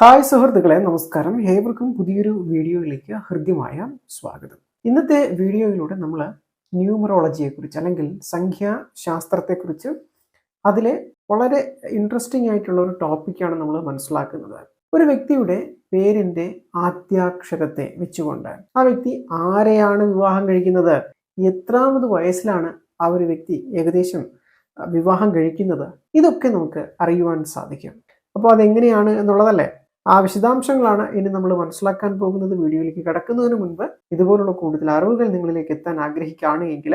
Hi സുഹൃത്തുക്കളെ നമസ്കാരം. ഏവർക്കും പുതിയൊരു വീഡിയോയിലേക്ക് ഹൃദ്യമായ സ്വാഗതം. ഇന്നത്തെ വീഡിയോയിലൂടെ നമ്മൾ ന്യൂമറോളജിയെക്കുറിച്ച് അല്ലെങ്കിൽ സംഖ്യാശാസ്ത്രത്തെക്കുറിച്ച് അതിലെ വളരെ ഇൻട്രസ്റ്റിംഗ് ആയിട്ടുള്ള ഒരു ടോപ്പിക്കാണ് നമ്മൾ മനസ്സിലാക്കുന്നത്. ഒരു വ്യക്തിയുടെ പേരിന്റെ ആദ്യാക്ഷരത്തെ വെച്ചുകൊണ്ട് ആ വ്യക്തി ആരെയാണ് വിവാഹം കഴിക്കുന്നത്? എത്രാമത് വയസ്സിലാണ് ആ ഒരു വ്യക്തി ഏകദേശം വിവാഹം കഴിക്കുന്നത്? ഇതൊക്കെ നമുക്ക് അറിയുവാൻ സാധിക്കും. അപ്പോൾ അതെങ്ങനെയാണ് എന്നുള്ളതല്ലേ? ആ വിശദാംശങ്ങളാണ് ഇനി നമ്മൾ മനസ്സിലാക്കാൻ പോകുന്നത്. വീഡിയോയിലേക്ക് കടക്കുന്നതിന് മുൻപ് ഇതുപോലുള്ള കൂടുതൽ അറിവുകൾ നിങ്ങളിലേക്ക് എത്താൻ ആഗ്രഹിക്കുകയാണ് എങ്കിൽ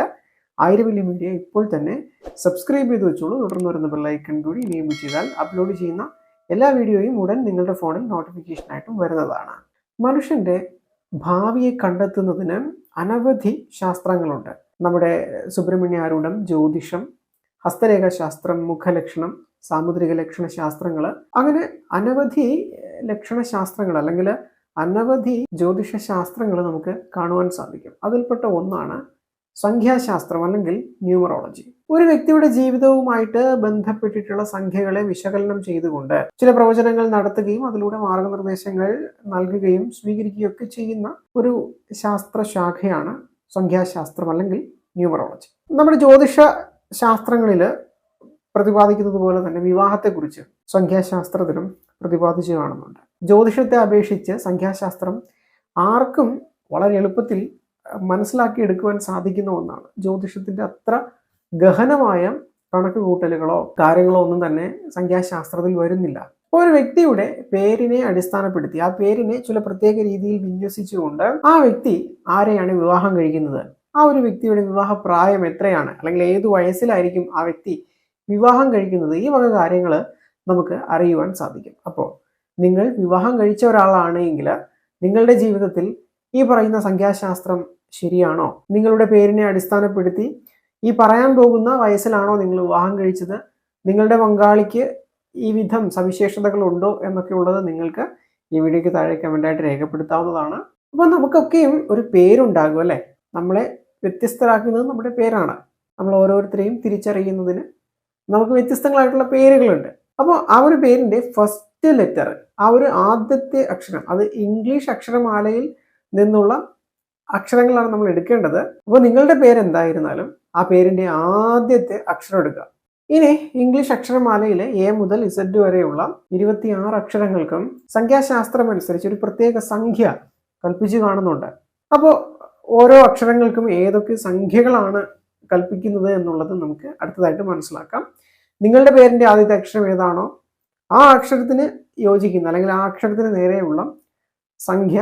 ആയിരവല്യ മീഡിയ ഇപ്പോൾ തന്നെ സബ്സ്ക്രൈബ് ചെയ്ത് വെച്ചോളൂ. തുടർന്ന് വരുന്ന ബെല്ലൈക്കൺ കൂടി ഇനിയും ചെയ്താൽ അപ്ലോഡ് ചെയ്യുന്ന എല്ലാ വീഡിയോയും ഉടൻ നിങ്ങളുടെ ഫോണിൽ നോട്ടിഫിക്കേഷനായിട്ടും വരുന്നതാണ്. മനുഷ്യന്റെ ഭാവിയെ കണ്ടെത്തുന്നതിന് അനവധി ശാസ്ത്രങ്ങളുണ്ട്. നമ്മുടെ സുബ്രഹ്മണ്യ ആരൂഢം ജ്യോതിഷം ഹസ്തരേഖാശാസ്ത്രം മുഖലക്ഷണം സാമുദ്രിക ലക്ഷണ ശാസ്ത്രങ്ങൾ അങ്ങനെ അനവധി ലക്ഷണശാസ്ത്രങ്ങൾ അല്ലെങ്കിൽ അനവധി ജ്യോതിഷ ശാസ്ത്രങ്ങൾ നമുക്ക് കാണുവാൻ സാധിക്കും. അതിൽപ്പെട്ട ഒന്നാണ് സംഖ്യാശാസ്ത്രം അല്ലെങ്കിൽ ന്യൂമറോളജി. ഒരു വ്യക്തിയുടെ ജീവിതവുമായിട്ട് ബന്ധപ്പെട്ടിട്ടുള്ള സംഖ്യകളെ വിശകലനം ചെയ്തുകൊണ്ട് ചില പ്രവചനങ്ങൾ നടത്തുകയും അതിലൂടെ മാർഗനിർദ്ദേശങ്ങൾ നൽകുകയും സ്വീകരിക്കുകയും ഒക്കെ ചെയ്യുന്ന ഒരു ശാസ്ത്രശാഖയാണ് സംഖ്യാശാസ്ത്രം അല്ലെങ്കിൽ ന്യൂമറോളജി. നമ്മുടെ ജ്യോതിഷ ശാസ്ത്രങ്ങളിൽ പ്രതിപാദിക്കുന്നത് പോലെ തന്നെ വിവാഹത്തെക്കുറിച്ച് സംഖ്യാശാസ്ത്രത്തിലും പ്രതിപാദിച്ചു കാണുന്നുണ്ട്. ജ്യോതിഷത്തെ അപേക്ഷിച്ച് സംഖ്യാശാസ്ത്രം ആർക്കും വളരെ എളുപ്പത്തിൽ മനസ്സിലാക്കി എടുക്കുവാൻ സാധിക്കുന്ന ഒന്നാണ്. ജ്യോതിഷത്തിന്റെ അത്ര ഗഹനമായ കണക്ക് കൂട്ടലുകളോ കാര്യങ്ങളോ ഒന്നും തന്നെ സംഖ്യാശാസ്ത്രത്തിൽ വരുന്നില്ല. ഒരു വ്യക്തിയുടെ പേരിനെ അടിസ്ഥാനപ്പെടുത്തി ആ പേരിനെ ചില പ്രത്യേക രീതിയിൽ വിന്യസിച്ചുകൊണ്ട് ആ വ്യക്തി ആരെയാണ് വിവാഹം കഴിക്കുന്നത്? ആ ഒരു വ്യക്തിയുടെ വിവാഹ പ്രായം എത്രയാണ്? അല്ലെങ്കിൽ ഏത് വയസ്സിലായിരിക്കും ആ വ്യക്തി വിവാഹം കഴിക്കുന്നത്? ഈ വക കാര്യങ്ങൾ നമുക്ക് അറിയുവാൻ സാധിക്കും. അപ്പോൾ നിങ്ങൾ വിവാഹം കഴിച്ച ഒരാളാണെങ്കിൽ നിങ്ങളുടെ ജീവിതത്തിൽ ഈ പറയുന്ന സംഖ്യാശാസ്ത്രം ശരിയാണോ? നിങ്ങളുടെ പേരിനെ അടിസ്ഥാനപ്പെടുത്തി ഈ പറയാൻ പോകുന്ന വയസ്സിലാണോ നിങ്ങൾ വിവാഹം കഴിച്ചത്? നിങ്ങളുടെ പങ്കാളിക്ക് ഈ വിധം സവിശേഷതകൾ ഉണ്ടോ എന്നൊക്കെ ഉള്ളത് നിങ്ങൾക്ക് ഈ വീഡിയോയ്ക്ക് താഴെ കമന്റായിട്ട് രേഖപ്പെടുത്താവുന്നതാണ്. അപ്പോൾ നമുക്കൊക്കെയും ഒരു പേരുണ്ടാകും അല്ലേ? നമ്മളെ വ്യത്യസ്തരാക്കുന്നത് നമ്മുടെ പേരാണ്. നമ്മൾ ഓരോരുത്തരെയും തിരിച്ചറിയുന്നതിന് നമുക്ക് വ്യത്യസ്തങ്ങളായിട്ടുള്ള പേരുകളുണ്ട്. അപ്പോൾ ആ ഒരു പേരിന്റെ ഫസ്റ്റ് ലെറ്റർ ആ ഒരു ആദ്യത്തെ അക്ഷരം അത് ഇംഗ്ലീഷ് അക്ഷരമാലയിൽ നിന്നുള്ള അക്ഷരങ്ങളാണ് നമ്മൾ എടുക്കേണ്ടത്. അപ്പോൾ നിങ്ങളുടെ പേര് എന്തായിരുന്നാലും ആ പേരിന്റെ ആദ്യത്തെ അക്ഷരം എടുക്കുക. ഇനി ഇംഗ്ലീഷ് അക്ഷരമാലയിലെ എ മുതൽ ഇസഡ് വരെയുള്ള ഇരുപത്തിയാറ് അക്ഷരങ്ങൾക്കും സംഖ്യാശാസ്ത്രം അനുസരിച്ച് ഒരു പ്രത്യേക സംഖ്യ കൽപ്പിച്ചു കാണുന്നുണ്ട്. അപ്പോൾ ഓരോ അക്ഷരങ്ങൾക്കും ഏതൊക്കെ സംഖ്യകളാണ് കൽപ്പിക്കുന്നത് എന്നുള്ളത് നമുക്ക് അടുത്തതായിട്ട് മനസ്സിലാക്കാം. നിങ്ങളുടെ പേരിന്റെ ആദ്യത്തെ അക്ഷരം ഏതാണോ ആ അക്ഷരത്തിന് യോജിക്കുന്ന അല്ലെങ്കിൽ ആ അക്ഷരത്തിന് നേരെയുള്ള സംഖ്യ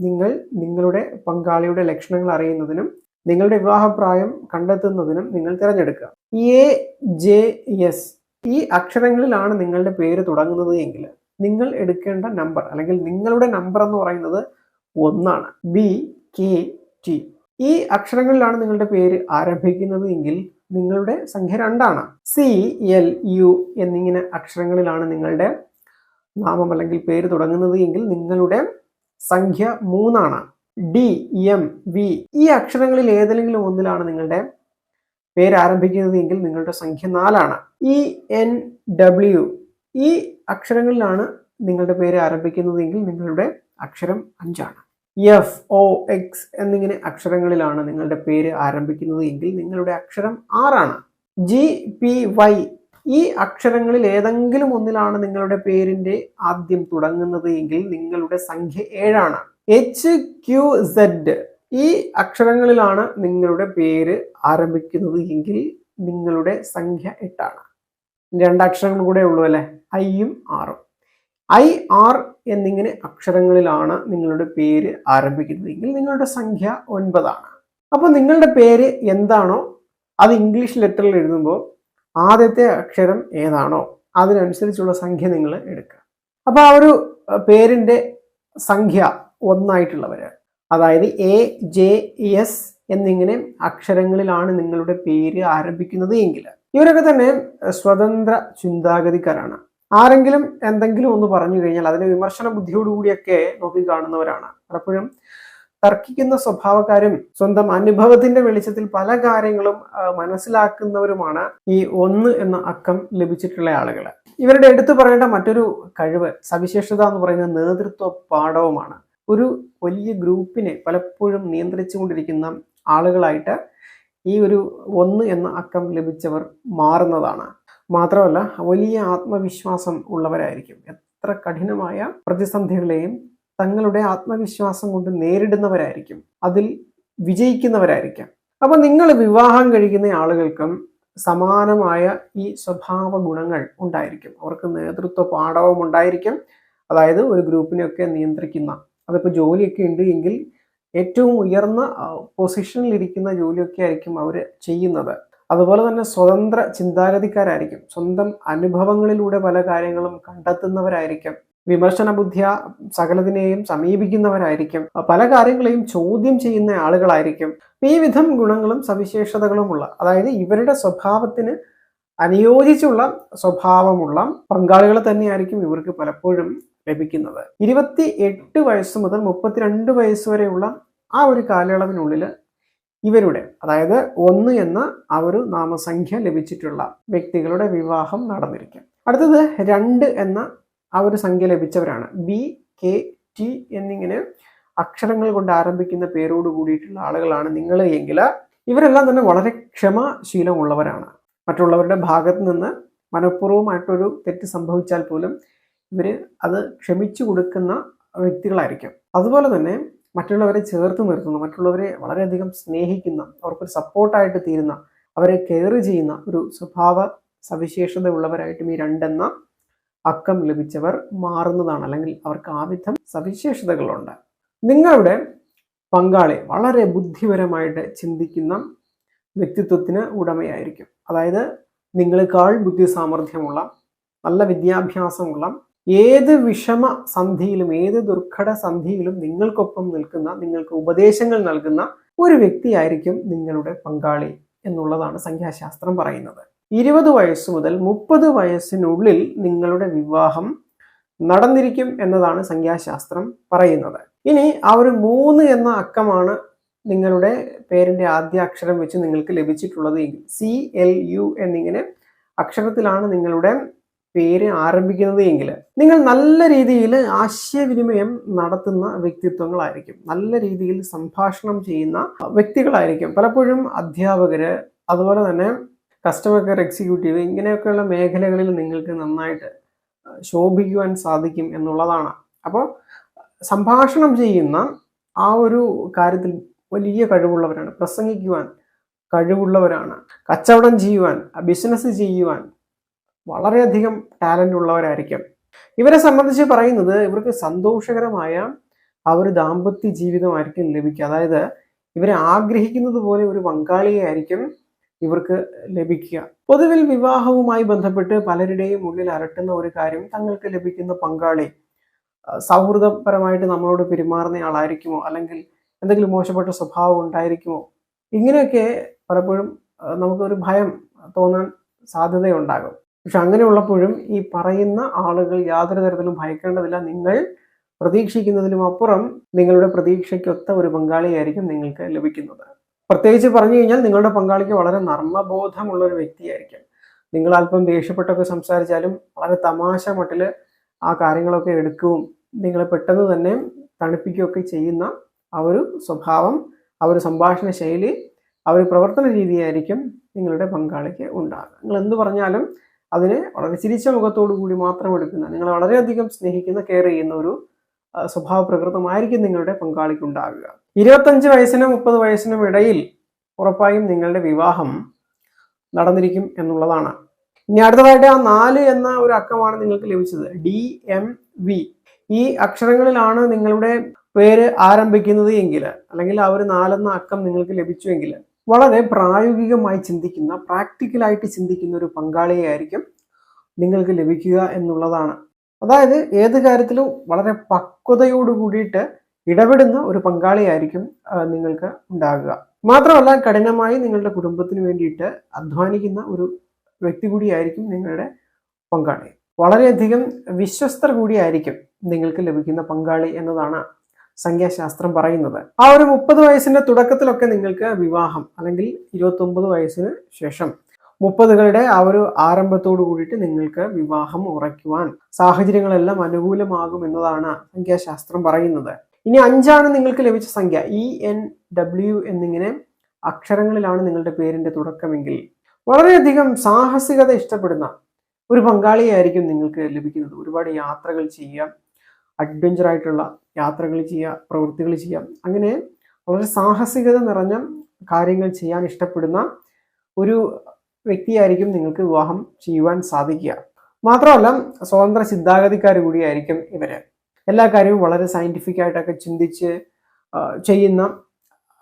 നിങ്ങൾ നിങ്ങളുടെ പങ്കാളിയുടെ ലക്ഷണങ്ങൾ അറിയുന്നതിനും നിങ്ങളുടെ വിവാഹപ്രായം കണ്ടെത്തുന്നതിനും നിങ്ങൾ തിരഞ്ഞെടുക്കുക. എ ജെ എസ് ഈ അക്ഷരങ്ങളിലാണ് നിങ്ങളുടെ പേര് തുടങ്ങുന്നത് എങ്കിൽ നിങ്ങൾ എടുക്കേണ്ട നമ്പർ അല്ലെങ്കിൽ നിങ്ങളുടെ നമ്പർ എന്ന് പറയുന്നത് ഒന്നാണ്. ബി കെ ടി ഈ അക്ഷരങ്ങളിലാണ് നിങ്ങളുടെ പേര് ആരംഭിക്കുന്നത് എങ്കിൽ നിങ്ങളുടെ സംഖ്യ രണ്ടാണ്. സി എൽ യു എന്നിങ്ങനെ അക്ഷരങ്ങളിലാണ് നിങ്ങളുടെ നാമം അല്ലെങ്കിൽ പേര് തുടങ്ങുന്നത് എങ്കിൽ നിങ്ങളുടെ സംഖ്യ മൂന്നാണ്. ഡി എം വി ഈ അക്ഷരങ്ങളിൽ ഏതെങ്കിലും ഒന്നിലാണ് നിങ്ങളുടെ പേര് ആരംഭിക്കുന്നത് എങ്കിൽ നിങ്ങളുടെ സംഖ്യ നാലാണ്. ഇ എൻ ഡബ്ല്യു ഈ അക്ഷരങ്ങളിലാണ് നിങ്ങളുടെ പേര് ആരംഭിക്കുന്നത് എങ്കിൽ നിങ്ങളുടെ അക്ഷരം അഞ്ചാണ്. എഫ് ഒ എക്സ് എന്നിങ്ങനെ അക്ഷരങ്ങളിലാണ് നിങ്ങളുടെ പേര് ആരംഭിക്കുന്നത് എങ്കിൽ നിങ്ങളുടെ അക്ഷരം ആറാണ്. ജി പി വൈ ഈ അക്ഷരങ്ങളിൽ ഏതെങ്കിലും ഒന്നിലാണ് നിങ്ങളുടെ പേരിന്റെ ആദ്യം തുടങ്ങുന്നത് എങ്കിൽ നിങ്ങളുടെ സംഖ്യ ഏഴാണ്. എച്ച് ക്യു സെഡ് ഈ അക്ഷരങ്ങളിലാണ് നിങ്ങളുടെ പേര് ആരംഭിക്കുന്നത് എങ്കിൽ നിങ്ങളുടെ സംഖ്യ എട്ടാണ്. രണ്ടക്ഷരങ്ങൾ കൂടെ ഉള്ളൂ അല്ലെ? ഐയും ആറും. ഐ ആർ എന്നിങ്ങനെ അക്ഷരങ്ങളിലാണ് നിങ്ങളുടെ പേര് ആരംഭിക്കുന്നതെങ്കിൽ നിങ്ങളുടെ സംഖ്യ ഒൻപതാണ്. അപ്പോൾ നിങ്ങളുടെ പേര് എന്താണോ അത് ഇംഗ്ലീഷ് ലെറ്ററിൽ എഴുതുമ്പോൾ ആദ്യത്തെ അക്ഷരം ഏതാണോ അതിനനുസരിച്ചുള്ള സംഖ്യ നിങ്ങൾ എടുക്കുക. അപ്പോൾ ആ ഒരു പേരിന്റെ സംഖ്യ ഒന്നായിട്ടുള്ളവര് അതായത് എ ജെ എസ് എന്നിങ്ങനെ അക്ഷരങ്ങളിലാണ് നിങ്ങളുടെ പേര് ആരംഭിക്കുന്നത് എങ്കിൽ ഇവരൊക്കെ തന്നെ സ്വതന്ത്ര ചിന്താഗതിക്കാരാണ്. ആരെങ്കിലും എന്തെങ്കിലും ഒന്ന് പറഞ്ഞു കഴിഞ്ഞാൽ അതിനെ വിമർശന ബുദ്ധിയോടുകൂടിയൊക്കെ നോക്കി കാണുന്നവരാണ്. പലപ്പോഴും തർക്കിക്കുന്ന സ്വഭാവക്കാരും സ്വന്തം അനുഭവത്തിന്റെ വെളിച്ചത്തിൽ പല കാര്യങ്ങളും മനസ്സിലാക്കുന്നവരുമാണ് ഈ ഒന്ന് എന്ന അക്കം ലഭിച്ചിട്ടുള്ള ആളുകൾ. ഇവരുടെ എടുത്തു പറയേണ്ട മറ്റൊരു കഴിവ് സവിശേഷത എന്ന് പറയുന്ന നേതൃത്വ പാഠവുമാണ്. ഒരു വലിയ ഗ്രൂപ്പിനെ പലപ്പോഴും നിയന്ത്രിച്ചു കൊണ്ടിരിക്കുന്ന ആളുകളായിട്ട് ഈ ഒരു ഒന്ന് എന്ന അക്കം ലഭിച്ചവർ മാറുന്നതാണ്. മാത്രമല്ല വലിയ ആത്മവിശ്വാസം ഉള്ളവരായിരിക്കും. എത്ര കഠിനമായ പ്രതിസന്ധികളെയും തങ്ങളുടെ ആത്മവിശ്വാസം കൊണ്ട് നേരിടുന്നവരായിരിക്കും. അതിൽ വിജയിക്കുന്നവരായിരിക്കാം. അപ്പൊ നിങ്ങൾ വിവാഹം കഴിക്കുന്ന ആളുകൾക്കും സമാനമായ ഈ സ്വഭാവ ഗുണങ്ങൾ ഉണ്ടായിരിക്കും. അവർക്ക് നേതൃത്വ പാഠവും ഉണ്ടായിരിക്കും. അതായത് ഒരു ഗ്രൂപ്പിനെയൊക്കെ നിയന്ത്രിക്കുന്ന അതിപ്പോൾ ജോലിയൊക്കെ ഉണ്ട് എങ്കിൽ ഏറ്റവും ഉയർന്ന പൊസിഷനിൽ ഇരിക്കുന്ന ജോലിയൊക്കെ ആയിരിക്കും അവർ ചെയ്യുന്നത്. അതുപോലെ തന്നെ സ്വതന്ത്ര ചിന്താഗതിക്കാരായിരിക്കും. സ്വന്തം അനുഭവങ്ങളിലൂടെ പല കാര്യങ്ങളും കണ്ടെത്തുന്നവരായിരിക്കും. വിമർശന ബുദ്ധിയ സകലതിനെയും സമീപിക്കുന്നവരായിരിക്കും. പല കാര്യങ്ങളെയും ചോദ്യം ചെയ്യുന്ന ആളുകളായിരിക്കും. ഈ വിധം ഗുണങ്ങളും സവിശേഷതകളുമുള്ള അതായത് ഇവരുടെ സ്വഭാവത്തിന് അനുയോജിച്ചുള്ള സ്വഭാവമുള്ള പങ്കാളികളെ തന്നെയായിരിക്കും ഇവർക്ക് പലപ്പോഴും ലഭിക്കുന്നത്. ഇരുപത്തി എട്ട് വയസ്സ് മുതൽ മുപ്പത്തിരണ്ട് വയസ്സ് വരെയുള്ള ആ ഒരു കാലയളവിനുള്ളിൽ ഇവരുടെ അതായത് ഒന്ന് എന്ന ആ ഒരു നാമസംഖ്യ ലഭിച്ചിട്ടുള്ള വ്യക്തികളുടെ വിവാഹം നടന്നിരിക്കാം. അടുത്തത് രണ്ട് എന്ന ആ ഒരു സംഖ്യ ലഭിച്ചവരാണ്. ബി കെ ടി എന്നിങ്ങനെ അക്ഷരങ്ങൾ കൊണ്ട് ആരംഭിക്കുന്ന പേരോട് കൂടിയിട്ടുള്ള ആളുകളാണ് നിങ്ങൾ എങ്കിൽ ഇവരെല്ലാം തന്നെ വളരെ ക്ഷമാശീലമുള്ളവരാണ്. മറ്റുള്ളവരുടെ ഭാഗത്ത് നിന്ന് മനഃപൂർവമായിട്ടൊരു തെറ്റ് സംഭവിച്ചാൽ പോലും ഇവർ അത് ക്ഷമിച്ചു കൊടുക്കുന്ന വ്യക്തികളായിരിക്കും. അതുപോലെ തന്നെ മറ്റുള്ളവരെ ചേർത്ത് നിർത്തുന്ന മറ്റുള്ളവരെ വളരെയധികം സ്നേഹിക്കുന്ന അവർക്കൊരു സപ്പോർട്ടായിട്ട് തീരുന്ന അവരെ കെയർ ചെയ്യുന്ന ഒരു സ്വഭാവ സവിശേഷത ഉള്ളവരായിട്ടും ഈ രണ്ടെന്ന അക്കം ലഭിച്ചവർ മാറുന്നതാണ്. അല്ലെങ്കിൽ അവർക്ക് ആ വിധം സവിശേഷതകളുണ്ട്. നിങ്ങളുടെ പങ്കാളി വളരെ ബുദ്ധിപരമായിട്ട് ചിന്തിക്കുന്ന വ്യക്തിത്വത്തിന് ഉടമയായിരിക്കും. അതായത് നിങ്ങളെക്കാൾ ബുദ്ധി സാമർഥ്യമുള്ള നല്ല വിദ്യാഭ്യാസമുള്ള ഏത് വിഷമ സന്ധിയിലും ഏത് ദുർഘട സന്ധിയിലും നിങ്ങൾക്കൊപ്പം നിൽക്കുന്ന നിങ്ങൾക്ക് ഉപദേശങ്ങൾ നൽകുന്ന ഒരു വ്യക്തിയായിരിക്കും നിങ്ങളുടെ പങ്കാളി എന്നുള്ളതാണ് സംഖ്യാശാസ്ത്രം പറയുന്നത്. ഇരുപത് വയസ്സ് മുതൽ മുപ്പത് വയസ്സിനുള്ളിൽ നിങ്ങളുടെ വിവാഹം നടന്നിരിക്കും എന്നതാണ് സംഖ്യാശാസ്ത്രം പറയുന്നത്. ഇനി ആ ഒരു മൂന്ന് എന്ന അക്കമാണ് നിങ്ങളുടെ പേരിന്റെ ആദ്യ അക്ഷരം വെച്ച് നിങ്ങൾക്ക് ലഭിച്ചിട്ടുള്ളത്. സി എൽ യു എന്നിങ്ങനെ അക്ഷരത്തിലാണ് നിങ്ങളുടെ പേര് ആരംഭിക്കുന്നത് എങ്കിൽ നിങ്ങൾ നല്ല രീതിയിൽ ആശയവിനിമയം നടത്തുന്ന വ്യക്തിത്വങ്ങളായിരിക്കും. നല്ല രീതിയിൽ സംഭാഷണം ചെയ്യുന്ന വ്യക്തികളായിരിക്കും. പലപ്പോഴും അധ്യാപകര് അതുപോലെ തന്നെ കസ്റ്റമർ കെയർ എക്സിക്യൂട്ടീവ് ഇങ്ങനെയൊക്കെയുള്ള മേഖലകളിൽ നിങ്ങൾക്ക് നന്നായിട്ട് ശോഭിക്കുവാൻ സാധിക്കും എന്നുള്ളതാണ്. അപ്പോൾ സംഭാഷണം ചെയ്യുന്ന ആ ഒരു കാര്യത്തിൽ വലിയ കഴിവുള്ളവരാണ്. പ്രസംഗിക്കുവാൻ കഴിവുള്ളവരാണ്. കച്ചവടം ചെയ്യുവാൻ ബിസിനസ് ചെയ്യുവാൻ വളരെയധികം ടാലന്റ് ഉള്ളവരായിരിക്കും. ഇവരെ സംബന്ധിച്ച് പറയുന്നത് ഇവർക്ക് സന്തോഷകരമായ ആ ഒരു ദാമ്പത്യ ജീവിതമായിരിക്കും ലഭിക്കുക. അതായത് ഇവരെ ആഗ്രഹിക്കുന്നത് പോലെ ഒരു പങ്കാളിയെ ആയിരിക്കും ഇവർക്ക് ലഭിക്കുക. പൊതുവിൽ വിവാഹവുമായി ബന്ധപ്പെട്ട് പലരുടെയും ഉള്ളിൽ അരട്ടുന്ന ഒരു കാര്യം തങ്ങൾക്ക് ലഭിക്കുന്ന പങ്കാളി സൗഹൃദപരമായിട്ട് നമ്മളോട് പെരുമാറുന്ന ആളായിരിക്കുമോ? അല്ലെങ്കിൽ എന്തെങ്കിലും മോശപ്പെട്ട സ്വഭാവം ഉണ്ടായിരിക്കുമോ? ഇങ്ങനെയൊക്കെ പലപ്പോഴും നമുക്കൊരു ഭയം തോന്നാൻ സാധ്യതയുണ്ടാകും. പക്ഷെ അങ്ങനെയുള്ളപ്പോഴും ഈ പറയുന്ന ആളുകൾ യാതൊരു തരത്തിലും ഭയക്കേണ്ടതില്ല. നിങ്ങൾ പ്രതീക്ഷിക്കുന്നതിലും അപ്പുറം നിങ്ങളുടെ പ്രതീക്ഷയ്ക്കൊത്ത ഒരു പങ്കാളിയായിരിക്കും നിങ്ങൾക്ക് ലഭിക്കുന്നത്. പ്രത്യേകിച്ച് പറഞ്ഞു കഴിഞ്ഞാൽ നിങ്ങളുടെ പങ്കാളിക്ക് വളരെ നർമ്മബോധമുള്ള ഒരു വ്യക്തിയായിരിക്കും. നിങ്ങൾ അല്പം ദേഷ്യപ്പെട്ടൊക്കെ സംസാരിച്ചാലും വളരെ തമാശ മട്ടിൽ ആ കാര്യങ്ങളൊക്കെ എടുക്കുകയും നിങ്ങളെ പെട്ടെന്ന് തന്നെ തണുപ്പിക്കുകയൊക്കെ ചെയ്യുന്ന ആ ഒരു സ്വഭാവം ആ ഒരു സംഭാഷണ ശൈലി ആ ഒരു പ്രവർത്തന രീതിയായിരിക്കും നിങ്ങളുടെ പങ്കാളിക്ക് ഉണ്ടാകുക നിങ്ങൾ എന്ത് പറഞ്ഞാലും അതിനെ വളരെ ചിരിച്ച മുഖത്തോടു കൂടി മാത്രം എടുക്കുന്ന നിങ്ങൾ വളരെയധികം സ്നേഹിക്കുന്ന കെയർ ചെയ്യുന്ന ഒരു സ്വഭാവ പ്രകൃതമായിരിക്കും നിങ്ങളുടെ പങ്കാളിക്ക് ഉണ്ടാവുക ഇരുപത്തഞ്ച് വയസ്സിനും മുപ്പത് വയസ്സിനും ഇടയിൽ ഉറപ്പായും നിങ്ങളുടെ വിവാഹം നടന്നിരിക്കും എന്നുള്ളതാണ്. ഇനി അടുത്തതായിട്ട് ആ നാല് എന്ന ഒരു അക്കമാണ് നിങ്ങൾക്ക് ലഭിച്ചത്. D M V. ഈ അക്ഷരങ്ങളിലാണ് നിങ്ങളുടെ പേര് ആരംഭിക്കുന്നത് എങ്കിൽ അല്ലെങ്കിൽ ആ ഒരു നാലെന്ന അക്കം നിങ്ങൾക്ക് ലഭിച്ചുവെങ്കിൽ വളരെ പ്രായോഗികമായി ചിന്തിക്കുന്ന പ്രാക്ടിക്കലായിട്ട് ചിന്തിക്കുന്ന ഒരു പങ്കാളിയായിരിക്കും നിങ്ങൾക്ക് ലഭിക്കുക എന്നുള്ളതാണ്. അതായത് ഏത് കാര്യത്തിലും വളരെ പക്വതയോട് കൂടിയിട്ട് ഇടപെടുന്ന ഒരു പങ്കാളിയായിരിക്കും നിങ്ങൾക്ക് ഉണ്ടാകുക. മാത്രമല്ല കഠിനമായി നിങ്ങളുടെ കുടുംബത്തിന് വേണ്ടിയിട്ട് അധ്വാനിക്കുന്ന ഒരു വ്യക്തി കൂടിയായിരിക്കും നിങ്ങളുടെ പങ്കാളി. വളരെയധികം വിശ്വസ്തർ കൂടിയായിരിക്കും നിങ്ങൾക്ക് ലഭിക്കുന്ന പങ്കാളി എന്നതാണ് സംഖ്യാശാസ്ത്രം പറയുന്നത്. ആ ഒരു മുപ്പത് വയസ്സിന്റെ തുടക്കത്തിലൊക്കെ നിങ്ങൾക്ക് വിവാഹം അല്ലെങ്കിൽ ഇരുപത്തി ഒമ്പത് വയസ്സിന് ശേഷം മുപ്പതുകളുടെ ആ ഒരു ആരംഭത്തോടു കൂടിയിട്ട് നിങ്ങൾക്ക് വിവാഹം ഉറയ്ക്കുവാൻ സാഹചര്യങ്ങളെല്ലാം അനുകൂലമാകും എന്നതാണ് സംഖ്യാശാസ്ത്രം പറയുന്നത്. ഇനി അഞ്ചാണ് നിങ്ങൾക്ക് ലഭിച്ച സംഖ്യ. ഇ എൻ ഡബ്ല്യു എന്നിങ്ങനെ അക്ഷരങ്ങളിലാണ് നിങ്ങളുടെ പേരിന്റെ തുടക്കമെങ്കിൽ വളരെയധികം സാഹസികത ഇഷ്ടപ്പെടുന്ന ഒരു പങ്കാളിയായിരിക്കും നിങ്ങൾക്ക് ലഭിക്കുന്നത്. ഒരുപാട് യാത്രകൾ ചെയ്യാം അഡ്വഞ്ചർ ആയിട്ടുള്ള യാത്രകൾ ചെയ്യുക പ്രവൃത്തികൾ ചെയ്യുക അങ്ങനെ വളരെ സാഹസികത നിറഞ്ഞ കാര്യങ്ങൾ ചെയ്യാൻ ഇഷ്ടപ്പെടുന്ന ഒരു വ്യക്തിയായിരിക്കും നിങ്ങൾക്ക് വിവാഹം ചെയ്യുവാൻ സാധിക്കുക. മാത്രമല്ല സ്വതന്ത്ര ചിന്താഗതിക്കാർ കൂടിയായിരിക്കും ഇവർ. എല്ലാ കാര്യവും വളരെ സയന്റിഫിക് ആയിട്ടൊക്കെ ചിന്തിച്ച് ചെയ്യുന്ന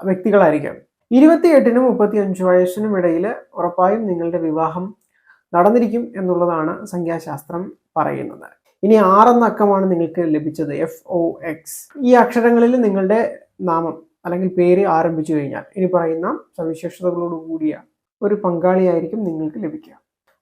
വ്യക്തികളായിരിക്കും. ഇരുപത്തിയെട്ടിനും മുപ്പത്തി അഞ്ച് വയസ്സിനും ഇടയിൽ ഉറപ്പായും നിങ്ങളുടെ വിവാഹം നടന്നിരിക്കും എന്നുള്ളതാണ് സംഖ്യാശാസ്ത്രം പറയുന്നത്. ഇനി ആറെന്ന അക്കമാണ് നിങ്ങൾക്ക് ലഭിച്ചത് എഫ് ഒ എക്സ് ഈ അക്ഷരങ്ങളിൽ നിങ്ങളുടെ നാമം അല്ലെങ്കിൽ പേര് ആരംഭിച്ചു കഴിഞ്ഞാൽ ഇനി പറയുന്ന സവിശേഷതകളോട് കൂടിയ ഒരു പങ്കാളിയായിരിക്കും നിങ്ങൾക്ക് ലഭിക്കുക.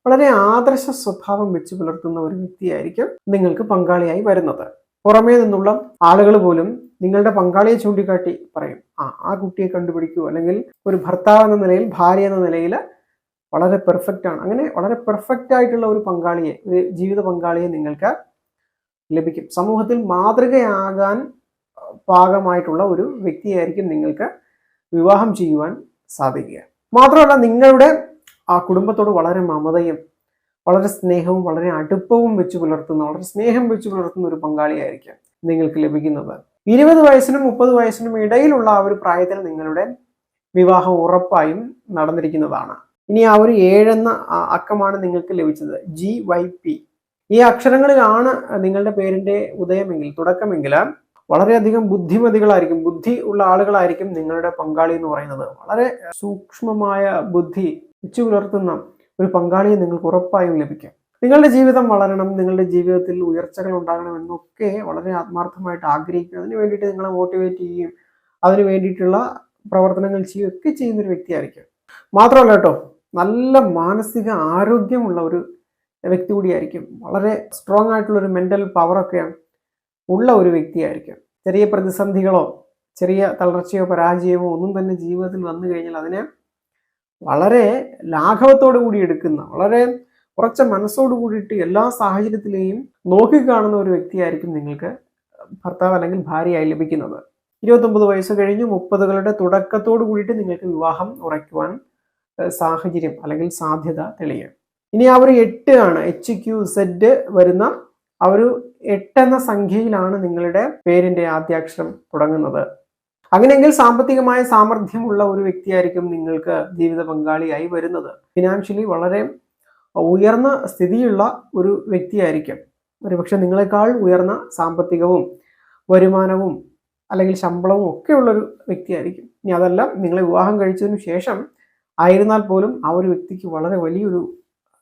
വളരെ ആദർശ സ്വഭാവം വെച്ച് പുലർത്തുന്ന ഒരു വ്യക്തിയായിരിക്കും നിങ്ങൾക്ക് പങ്കാളിയായി വരുന്നത്. പുറമേ നിന്നുള്ള ആളുകൾ പോലും നിങ്ങളുടെ പങ്കാളിയെ ചൂണ്ടിക്കാട്ടി പറയും ആ ആ കുട്ടിയെ കണ്ടുപിടിക്കൂ. അല്ലെങ്കിൽ ഒരു ഭർത്താവ് എന്ന നിലയിൽ ഭാര്യ എന്ന നിലയിൽ വളരെ പെർഫെക്റ്റ് ആണ്. അങ്ങനെ വളരെ പെർഫെക്റ്റ് ആയിട്ടുള്ള ഒരു പങ്കാളിയെ ഒരു ജീവിത പങ്കാളിയെ നിങ്ങൾക്ക് ലഭിക്കും. സമൂഹത്തിൽ മാതൃകയാകാൻ പാകമായിട്ടുള്ള ഒരു വ്യക്തിയായിരിക്കും നിങ്ങൾക്ക് വിവാഹം ചെയ്യുവാൻ സാധിക്കുക. മാത്രമല്ല നിങ്ങളുടെ ആ കുടുംബത്തോട് വളരെ മമതയും വളരെ സ്നേഹവും വളരെ അടുപ്പവും വെച്ച് പുലർത്തുന്ന വളരെ സ്നേഹം വെച്ച് പുലർത്തുന്ന ഒരു പങ്കാളിയായിരിക്കും നിങ്ങൾക്ക് ലഭിക്കുന്നത്. ഇരുപത് വയസ്സിനും മുപ്പത് വയസ്സിനും ഇടയിലുള്ള ആ ഒരു പ്രായത്തിൽ നിങ്ങളുടെ വിവാഹം ഉറപ്പായും നടന്നിരിക്കുന്നതാണ്. ഇനി ആ ഒരു ഏഴെന്ന അക്കമാണ് നിങ്ങൾക്ക് ലഭിച്ചത്. ജി വൈ പി ഈ അക്ഷരങ്ങളിലാണ് നിങ്ങളുടെ പേരിന്റെ ഉദയമെങ്കിൽ തുടക്കമെങ്കിൽ വളരെയധികം ബുദ്ധിമതികളായിരിക്കും ബുദ്ധി ഉള്ള ആളുകളായിരിക്കും നിങ്ങളുടെ പങ്കാളി എന്ന് പറയുന്നത്. വളരെ സൂക്ഷ്മമായ ബുദ്ധി ഉച്ച പുലർത്തുന്ന ഒരു പങ്കാളിയെ നിങ്ങൾക്ക് ഉറപ്പായും ലഭിക്കും. നിങ്ങളുടെ ജീവിതം വളരണം നിങ്ങളുടെ ജീവിതത്തിൽ ഉയർച്ചകൾ ഉണ്ടാകണം എന്നൊക്കെ വളരെ ആത്മാർത്ഥമായിട്ട് ആഗ്രഹിക്കും. അതിന് വേണ്ടിയിട്ട് നിങ്ങളെ മോട്ടിവേറ്റ് ചെയ്യുകയും അതിന് വേണ്ടിയിട്ടുള്ള പ്രവർത്തനങ്ങൾ ചെയ്യുകയൊക്കെ ചെയ്യുന്നൊരു വ്യക്തിയായിരിക്കും. മാത്രമല്ല കേട്ടോ നല്ല മാനസിക ആരോഗ്യമുള്ള ഒരു വ്യക്തി കൂടിയായിരിക്കും. വളരെ സ്ട്രോങ് ആയിട്ടുള്ള ഒരു മെന്റൽ പവറൊക്കെ ഉള്ള ഒരു വ്യക്തിയായിരിക്കും. ചെറിയ പ്രതിസന്ധികളോ ചെറിയ തളർച്ചയോ പരാജയമോ ഒന്നും തന്നെ ജീവിതത്തിൽ വന്നു കഴിഞ്ഞാൽ അതിനെ വളരെ ലാഘവത്തോടു കൂടി എടുക്കുന്ന വളരെ കുറച്ച മനസ്സോട് കൂടിയിട്ട് എല്ലാ സാഹചര്യത്തിലെയും നോക്കിക്കാണുന്ന ഒരു വ്യക്തിയായിരിക്കും നിങ്ങൾക്ക് ഭർത്താവ് അല്ലെങ്കിൽ ഭാര്യയായി ലഭിക്കുന്നത്. ഇരുപത്തൊമ്പത് വയസ്സ് കഴിഞ്ഞ് മുപ്പതുകളുടെ തുടക്കത്തോട് കൂടിയിട്ട് നിങ്ങൾക്ക് വിവാഹം ഉറയ്ക്കുവാൻ സാഹചര്യം അല്ലെങ്കിൽ സാധ്യത തെളിയും. ഇനി ഒരു എട്ട് ആണ് എച്ച് ക്യു സെഡ് വരുന്ന ആ ഒരു എട്ടെന്ന സംഖ്യയിലാണ് നിങ്ങളുടെ പേരിന്റെ ആദ്യാക്ഷരം തുടങ്ങുന്നത്. അങ്ങനെയെങ്കിൽ സാമ്പത്തികമായ സാമർഥ്യമുള്ള ഒരു വ്യക്തിയായിരിക്കും നിങ്ങൾക്ക് ജീവിത പങ്കാളിയായി വരുന്നത്. ഫിനാൻഷ്യലി വളരെ ഉയർന്ന സ്ഥിതിയുള്ള ഒരു വ്യക്തിയായിരിക്കും. ഒരുപക്ഷെ നിങ്ങളെക്കാൾ ഉയർന്ന സാമ്പത്തികവും വരുമാനവും അല്ലെങ്കിൽ ശമ്പളവും ഒക്കെയുള്ളൊരു വ്യക്തിയായിരിക്കും. ഇനി അതല്ല നിങ്ങളെ വിവാഹം കഴിച്ചതിനു ശേഷം ആയിരുന്നാൽ പോലും ആ ഒരു വ്യക്തിക്ക് വളരെ വലിയൊരു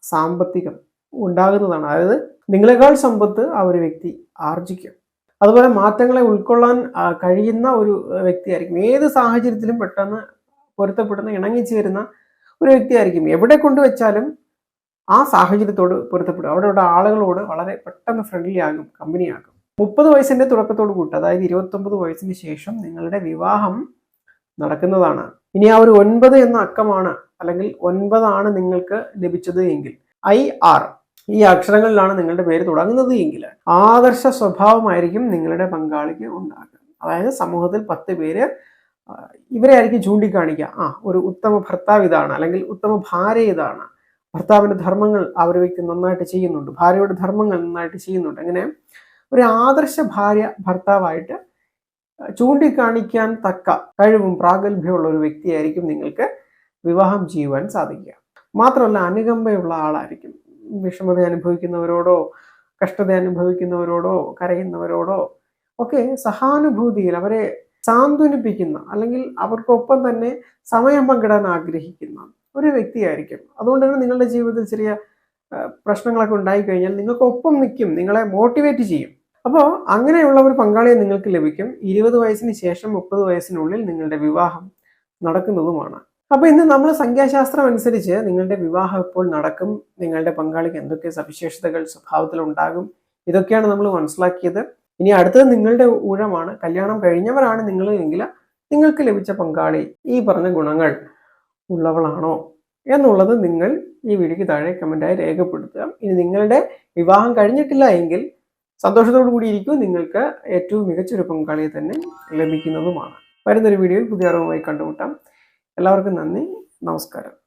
സാമ്പത്തികം ഉണ്ടാകുന്നതാണ്. അതായത് നിങ്ങളെക്കാൾ സമ്പത്ത് ആ ഒരു വ്യക്തി ആർജിക്കും. അതുപോലെ മാറ്റങ്ങളെ ഉൾക്കൊള്ളാൻ കഴിയുന്ന ഒരു വ്യക്തിയായിരിക്കും ഏത് സാഹചര്യത്തിലും പെട്ടെന്ന് പൊരുത്തപ്പെടുന്ന ഇണങ്ങിച്ചേരുന്ന ഒരു വ്യക്തിയായിരിക്കും എവിടെ കൊണ്ടുവച്ചാലും ആ സാഹചര്യത്തോട് പൊരുത്തപ്പെടും. അവിടെയുള്ള ആളുകളോട് വളരെ പെട്ടെന്ന് ഫ്രണ്ട്ലി ആകും കമ്പനിയാകും മുപ്പത് വയസ്സിന്റെ തുടക്കത്തോട് കൂട്ട് അതായത് ഇരുപത്തൊമ്പത് വയസ്സിന് ശേഷം നിങ്ങളുടെ വിവാഹം നടക്കുന്നതാണ്. ഇനി ആ ഒരു ഒൻപത് എന്ന അക്കമാണ് അല്ലെങ്കിൽ ഒൻപതാണ് നിങ്ങൾക്ക് ലഭിച്ചത് എങ്കിൽ ഐ ആർ. ഈ അക്ഷരങ്ങളിലാണ് നിങ്ങളുടെ പേര് തുടങ്ങുന്നത് എങ്കിൽ ആദർശ സ്വഭാവമായിരിക്കും നിങ്ങളുടെ പങ്കാളിക്ക് ഉണ്ടാക്കുക അതായത് സമൂഹത്തിൽ പത്ത് പേര് ഇവരെ ആയിരിക്കും ചൂണ്ടിക്കാണിക്കുക. ആ ഒരു ഉത്തമ ഭർത്താവ് ഇതാണ് അല്ലെങ്കിൽ ഉത്തമ ഭാര്യ ഇതാണ്. ഭർത്താവിന്റെ ധർമ്മങ്ങൾ അവർ വ്യക്തി നന്നായിട്ട് ചെയ്യുന്നുണ്ട്. ഭാര്യയുടെ ധർമ്മങ്ങൾ നന്നായിട്ട് ചെയ്യുന്നുണ്ട്. അങ്ങനെ ഒരു ആദർശ ഭാര്യ ഭർത്താവായിട്ട് ചൂണ്ടിക്കാണിക്കാൻ തക്ക കഴിവും പ്രാഗൽഭ്യമുള്ള ഒരു വ്യക്തിയായിരിക്കും നിങ്ങൾക്ക് വിവാഹം ചെയ്യുവാൻ സാധിക്കുക. മാത്രമല്ല അനുകമ്പയുള്ള ആളായിരിക്കും. വിഷമത അനുഭവിക്കുന്നവരോടോ കഷ്ടത അനുഭവിക്കുന്നവരോടോ കരയുന്നവരോടോ ഒക്കെ സഹാനുഭൂതിയിൽ അവരെ സാന്ത്വനിപ്പിക്കുന്ന അല്ലെങ്കിൽ അവർക്കൊപ്പം തന്നെ സമയം പങ്കിടാൻ ആഗ്രഹിക്കുന്ന ഒരു വ്യക്തിയായിരിക്കും. അതുകൊണ്ട് തന്നെ നിങ്ങളുടെ ജീവിതത്തിൽ ചെറിയ പ്രശ്നങ്ങളൊക്കെ ഉണ്ടായിക്കഴിഞ്ഞാൽ നിങ്ങൾക്കൊപ്പം നിൽക്കും. നിങ്ങളെ മോട്ടിവേറ്റ് ചെയ്യും. അപ്പോൾ അങ്ങനെയുള്ള ഒരു പങ്കാളിയെ നിങ്ങൾക്ക് ലഭിക്കും. ഇരുപത് വയസ്സിന് ശേഷം മുപ്പത് വയസ്സിനുള്ളിൽ നിങ്ങളുടെ വിവാഹം നടക്കുന്നതുമാണ്. അപ്പോൾ ഇന്ന് നമ്മൾ സംഖ്യാശാസ്ത്രം അനുസരിച്ച് നിങ്ങളുടെ വിവാഹം ഇപ്പോൾ നടക്കും. നിങ്ങളുടെ പങ്കാളിക്ക് എന്തൊക്കെ സവിശേഷതകൾ സ്വഭാവത്തിൽ ഉണ്ടാകും? ഇതൊക്കെയാണ് നമ്മൾ മനസ്സിലാക്കിയത്. ഇനി അടുത്തത് നിങ്ങളുടെ ഊഴമാണ്. കല്യാണം കഴിഞ്ഞവരാണ് നിങ്ങൾ എങ്കിൽ നിങ്ങൾക്ക് ലഭിച്ച പങ്കാളി ഈ പറഞ്ഞ ഗുണങ്ങൾ ഉള്ളവളാണോ എന്നുള്ളത് നിങ്ങൾ ഈ വീഡിയോയ്ക്ക് താഴെ കമന്റായി രേഖപ്പെടുത്തുക. ഇനി നിങ്ങളുടെ വിവാഹം കഴിഞ്ഞിട്ടില്ല എങ്കിൽ സന്തോഷത്തോടു കൂടി ഇരിക്കും. നിങ്ങൾക്ക് ഏറ്റവും മികച്ചൊരു പങ്കാളിയെ തന്നെ ലഭിക്കുന്നതുമാണ്. വരുന്നൊരു വീഡിയോയിൽ പുതിയ അറിവുമായി കണ്ടുമുട്ടാം. എല്ലാവർക്കും നന്ദി. നമസ്കാരം.